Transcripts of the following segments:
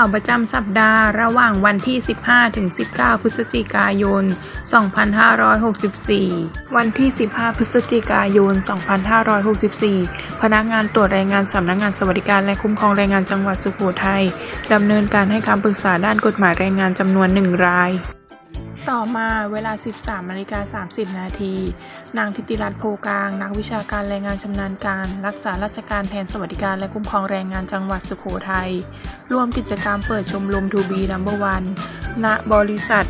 าวประจำสัปดาห์ ระหว่างวันที่ 15 ถึง 19 พฤศจิกายน 2564 วันที่ 15 พฤศจิกายน 2564 พนักงานตรวจแรงงานสำนักงานสวัสดิการและคุ้มครองแรงงานจังหวัดสุโขทัยดำเนินการให้คำปรึกษาด้านกฎหมายแรงงานจำนวนหนึ่งราย ต่อมาเวลา 13นาฬิกา30 นาที นางทิติรัตน์โพกลาง นักวิชาการแรงงานชำนาญการ รักษาราชการแทนสวัสดิการและคุ้มครองแรงงานจังหวัดสุโขทัย ร่วมกิจกรรมเปิดชมรม To Be Number One ณบริษัท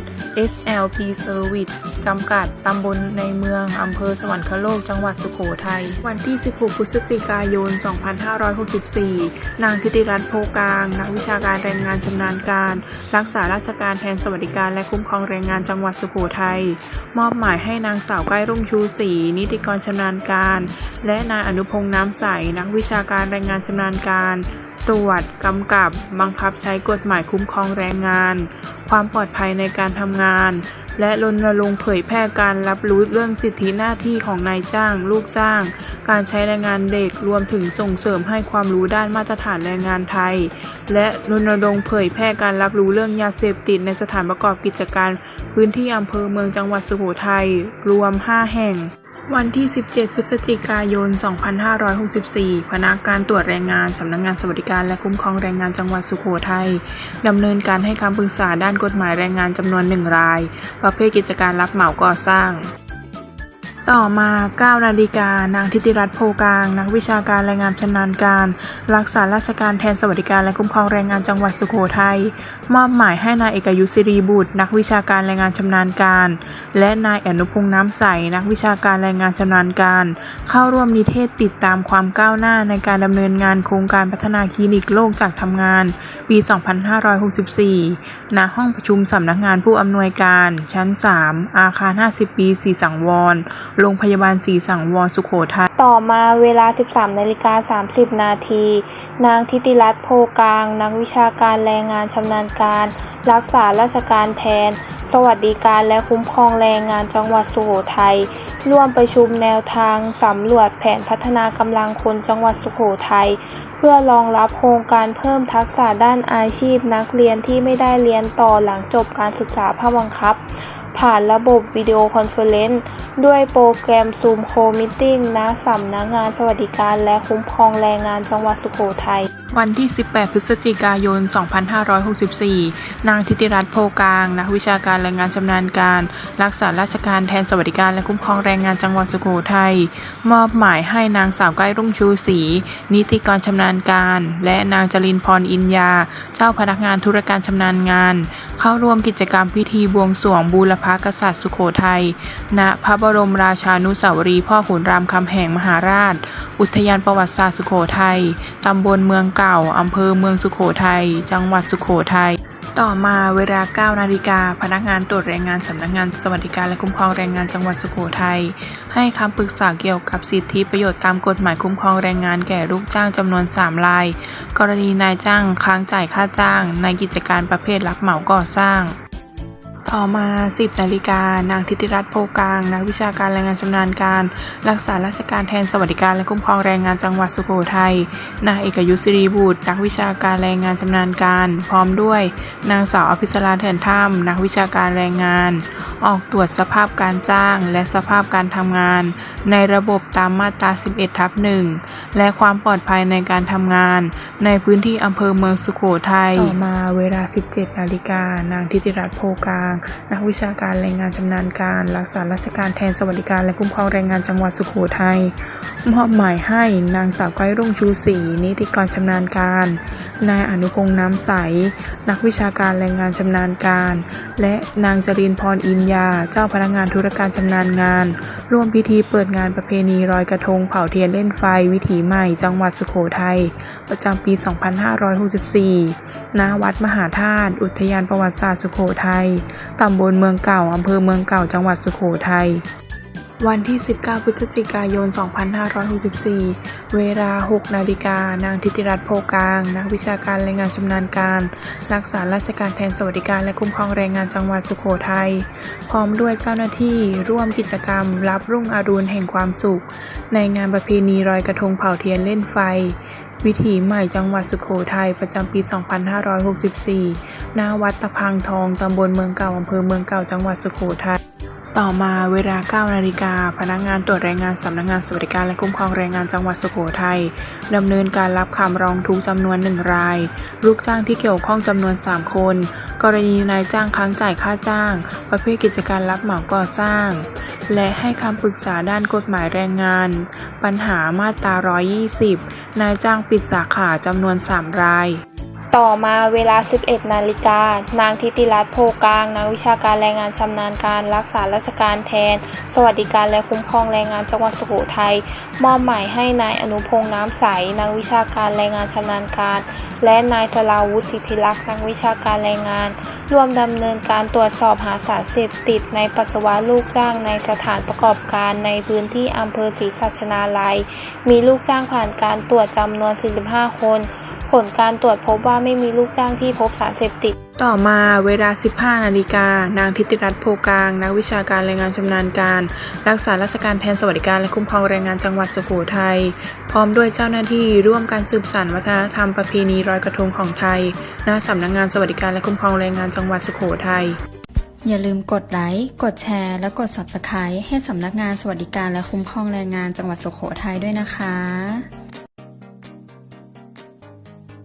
SLP Service จำกัด ตำบลในเมือง อำเภอสวรรคโลก จังหวัดสุโขทัย วันที่ 16 พฤศจิกายน 2564 นางทิติรัตน์โพกลาง นักวิชาการแรงงานชำนาญการ รักษาราชการแทนสวัสดิการและคุ้มครองแรงงานจังหวัดสุโขทัย มอบหมายให้นางสาวใกล้รุ่งชูศรีนิติกรชำนาญการ และนายอนุพงษ์น้ำใส นักวิชาการแรงงานชำนาญการ ตรวจ กำกับ บังคับใช้กฎหมายคุ้มครองแรงงาน ความปลอดภัยในการทำงาน และรณรงค์เผยแพร่การรับรู้เรื่องสิทธิหน้าที่ของนายจ้าง ลูกจ้าง การใช้แรงงานเด็กรวมถึงส่งเสริมให้ความรู้ด้านมาตรฐานแรงงานไทย และรณรงค์เผยแพร่การรับรู้เรื่องยาเสพติดในสถานประกอบกิจการ พื้นที่อำเภอเมืองจังหวัดสุโขทัยรวม 5 แห่ง วันที่ 17 พฤศจิกายน 2564 พนักงานตรวจแรงงาน สำนักงานสวัสดิการและคุ้มครองแรงงานจังหวัดสุโขทัยดำเนินการให้คำปรึกษาด้านกฎหมายแรงงานจำนวนหนึ่งราย ประเภทกิจการรับเหมาก่อสร้าง ต่อมา 9 นาฬิกา นางทิติรัตน์โพกลาง นักวิชาการแรงงานชำนาญการ รักษาราชการแทนสวัสดิการและคุ้มครองแรงงานจังหวัดสุโขทัย มอบหมายให้นายเอกยุทธศิริบุตร นักวิชาการแรงงานชำนาญการ และนายอนุพงษ์น้ำใส นักวิชาการแรงงานชำนาญการ เข้าร่วมนิเทศติดตามความก้าวหน้าในการดำเนินงานโครงการพัฒนาคลินิกโลกจากทำงาน ปี 2564 ณ ห้องประชุมสำนักงานผู้อำนวยการ ชั้น 3 อาคาร 50 ปีสีสังวร โรงพยาบาลสีสังวรสุโขทัย ต่อมาเวลา 13นาฬิกา30 นาที นางทิติรัตน์โพกลาง นักวิชาการแรงงานชำนาญการ รักษาราชการแทน สวัสดิการและคุ้มครองแรงงานจังหวัดสุโขทัยร่วมประชุมแนวทางสำรวจแผนพัฒนากำลังคนจังหวัดสุโขทัยเพื่อรองรับโครงการเพิ่มทักษะด้านอาชีพนักเรียนที่ไม่ได้เรียนต่อหลังจบการศึกษาภาคบังคับ ผ่านระบบวิดีโอคอนเฟอเรนซ์ด้วยโปรแกรม Zoom Co Meeting ณสำนักงานสวัสดิการและคุ้มครองแรงงานจังหวัดสุโขทัย วันที่ 18 พฤศจิกายน 2564 นางทิติรัตน์โพกลาง นักวิชาการแรงงานชำนาญการ รักษาราชการแทนสวัสดิการและคุ้มครองแรงงานจังหวัดสุโขทัย มอบหมายให้นางสาวใกล้รุ่งชูศรี นิติกรชำนาญการ และนางจรินพรอินยา เจ้าพนักงานธุรการชำนาญงาน เข้าร่วมกิจกรรมพิธีบวงสรวงบูรพกษัตริย์สุโขทัย ณ พระบรมราชานุสาวรีย์พ่อขุนรามคำแหงมหาราช อุทยานประวัติศาสตร์สุโขทัย ตำบลเมืองเก่า อำเภอเมืองสุโขทัย จังหวัดสุโขทัย ต่อมาเวลา 9 นาฬิกา พนักงานตรวจแรงงานสำนักงานสวัสดิการและคุ้มครองแรงงานจังหวัดสุโขทัย ให้คำปรึกษาเกี่ยวกับสิทธิประโยชน์ตามกฎหมายคุ้มครองแรงงานแก่ลูกจ้างจำนวน 3 ราย กรณีนายจ้างค้างจ่ายค่าจ้าง ในกิจการประเภทรับเหมาก่อสร้าง ต่อมา 10 นาฬิกา นางทิติรัตน์โพกลาง นักวิชาการแรงงานชำนาญการ รักษาราชการแทนสวัสดิการและคุ้มครองแรงงานจังหวัดสุโขทัย นายเอกยุทธศิริบุตร นักวิชาการแรงงานชำนาญการ พร้อมด้วย นางสาวอภิสราเถื่อนถ้ำนักวิชาการแรงงาน ออกตรวจสภาพการจ้างและสภาพการทำงานในระบบตามมาตรา 11 ทับหนึ่งและความปลอดภัยในการทำงาน ในพื้นที่อำเภอเมืองสุโขทัย ต่อมาเวลา 17 นาฬิกา นางทิติรัตน์โพกลาง นักวิชาการแรงงานชำนาญการ รักษาราชการแทนสวัสดิการและคุ้มครองแรงงานจังหวัดสุโขทัย มอบหมายให้นางสาวก้อยรุ่งชูศรีนิติกรชำนาญการ นายอนุพงษ์น้ำใส นักวิชาการแรงงานชำนาญการ และนางจรินพรอินยา เจ้าพนักงานธุรการชำนาญงาน ร่วมพิธีเปิดงานประเพณีลอยกระทงเผาเทียนเล่นไฟ วิถีใหม่ จังหวัดสุโขทัยประจำปี 2564 ณ วัดมหาธาตุ อุทยานประวัติศาสตร์สุโขทัย ตำบลเมืองเก่า อำเภอเมืองเก่า จังหวัดสุโขทัย วันที่ 19 พฤศจิกายน 2564 เวลา 6 นาฬิกา นางทิติรัตน์โพกลาง นักวิชาการแรงงานชำนาญการ รักษาราชการแทนสวัสดิการและคุ้มครองแรงงานจังหวัดสุโขทัย พร้อมด้วยเจ้าหน้าที่ร่วมกิจกรรม รับรุ่งอรุณแห่งความสุข ในงานประเพณีลอยกระทงเผาเทียนเล่นไฟ วิถีใหม่จังหวัดสุโขทัยประจำปี 2564หน้าวัดตะพังทอง ตำบลเมืองเก่าอำเภอเมืองเก่า จังหวัดสุโขทัย ต่อมาเวลา 9 นาฬิกา พนักงานตรวจแรงงานสำนักงานสวัสดิการและคุ้มครองแรงงานจังหวัดสุโขทัยดำเนินการรับคำร้องทุกข์จำนวนหนึ่งราย ลูกจ้างที่เกี่ยวข้องจำนวน 3 คน กรณีนายจ้างค้างจ่ายค่าจ้าง ประเภทกิจการรับเหมาก่อสร้าง และให้คำปรึกษาด้านกฎหมายแรงงาน ปัญหามาตรา 120 นายจ้างปิดสาขาจำนวน 3 ราย ต่อมาเวลา 11 นาฬิกา นางทิติรัตน์โพกลาง นักวิชาการแรงงานชำนาญการรักษาราชการแทน สวัสดิการและคุ้มครองแรงงานจังหวัดสุโขทัย มอบหมายให้นายอนุพงษ์น้ำใส นักวิชาการแรงงานชำนาญการ และนายสลาวุฒิสิทธิลักษณ์นักวิชาการแรงงาน ร่วมดำเนินการตรวจสอบหาสารเสพติดในปัสสาวะลูกจ้างในสถานประกอบการในพื้นที่อำเภอศรีสัชนาลัย มีลูกจ้างผ่านการตรวจจำนวน 45 คน ผลการตรวจพบว่าไม่มีลูกจ้างที่พบสารเสพติด ต่อมาเวลา 15 นาฬิกา นางทิติรัตน์โพกลาง นักวิชาการแรงงานชำนาญการ รักษาราชการแทนสวัสดิการและคุ้มครองแรงงานจังหวัดสุโขทัย พร้อมด้วยเจ้าหน้าที่ร่วมการสืบสานวัฒนธรรมประเพณีลอยกระทงของไทย ณ สำนักงานสวัสดิการและคุ้มครองแรงงานจังหวัดสุโขทัยอย่าลืมกดไลค์ กดแชร์ และกด Subscribe ให้สำนักงานสวัสดิการและคุ้มครองแรงงานจังหวัดสุโขทัยด้วยนะคะ